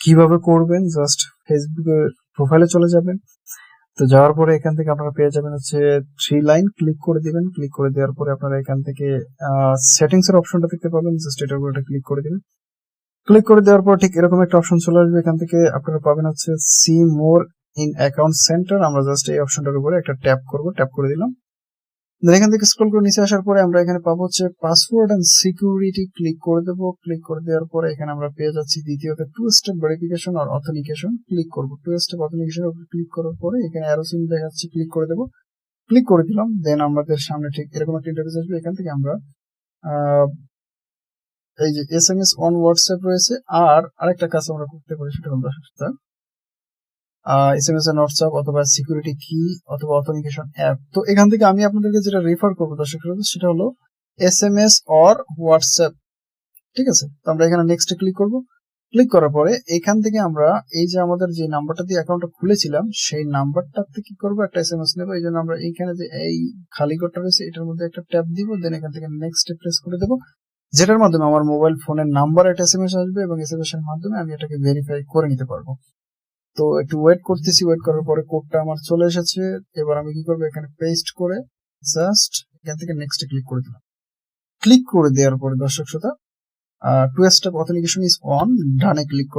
কীভাবে করবেন? জাস্ট ফেসবুকের প্রোফাইলে চলে যাবেন। তো যাওয়ার পরে এখান থেকে আপনারা পেয়ে যাবেন হচ্ছে থ্রি লাইন ক্লিক করে দিবেন। ক্লিক করে দেওয়ার পরে আপনারা এখান থেকে সেটিংস এর অপশনটা দেখতে পাবেন। জাস্ট এটার উপর ক্লিক করে দিবেন। ক্লিক করে দেওয়ার পর ঠিক এরকম একটা অপশন চলে আসবে। এখান থেকে আপনারা পাবেন হচ্ছে see more in account center আমরা জাস্ট এই অপশনটার উপরে একটা ট্যাপ করব। ট্যাপ করে দিলাম। দেন এখান থেকে স্ক্রল করে নিচে আসার পরে আমরা এখানে পাবো হচ্ছে পাসওয়ার্ড এন্ড সিকিউরিটি ক্লিক করে দেবো। ক্লিক করে দেওয়ার পরে এখানে আমরা পেয়ে যাচ্ছি দ্বিতীয়তে টু স্টেপ ভেরিফিকেশন আর অথেন্টিকেশন ক্লিক করব টু স্টেপ অথেন্টিকেশন ক্লিক করার পরে এখানে অ্যারো সিন দেখাচ্ছে ক্লিক করে দেবো। ক্লিক করে দিলাম। দেন আমাদের সামনে ঠিক এরকম একটা ইন্টারফেস আসবে। এখান থেকে আমরা এই যে S M S on WhatsApp রয়েছে। আর আরেকটা কাজ আমরা করতে পারি সেটা হলো এস এম এস এন অথবা সিকিউরিটি কি অথবা অথেন্টিকেশন অ্যাপ তো এখান থেকে আমি আপনাদেরকে যেটা রেফার করব দর্শক সেটা হলো S M S or WhatsApp ঠিক আছে? তো আমরা এখানে নেক্সটে ক্লিক করব। ক্লিক করার পরে এখান থেকে আমরা এই যে আমাদের যে নাম্বারটা দিয়ে অ্যাকাউন্টটা খুলেছিলাম, সেই নাম্বারটাতে কি করব? একটা এস এম এস নেব। এই জন্য আমরা এইখানে যে এই খালি ঘরটা রয়েছে, এটার মধ্যে একটা ট্যাপ দিব দেন এখান থেকে নেক্সট প্রেস করে দেবো। যেটার মাধ্যমে আমার মোবাইল ফোনের নাম্বার একটা এস এম এস আসবে এবং এস এম এস এর মাধ্যমে আমি এটাকে ভেরিফাই করে নিতে পারব। তো একটু ওয়েট করতেছি ওয়েট করার পরে কোডটা আমার চলে এসেছে। এবার আমি কি করব? এখানে পেস্ট করে জাস্ট এখান থেকে নেক্সট ক্লিক করে দিলাম। ক্লিক করে দেওয়ার পরে দর্শক শ্রোতা two step authentication is on ডানে ক্লিক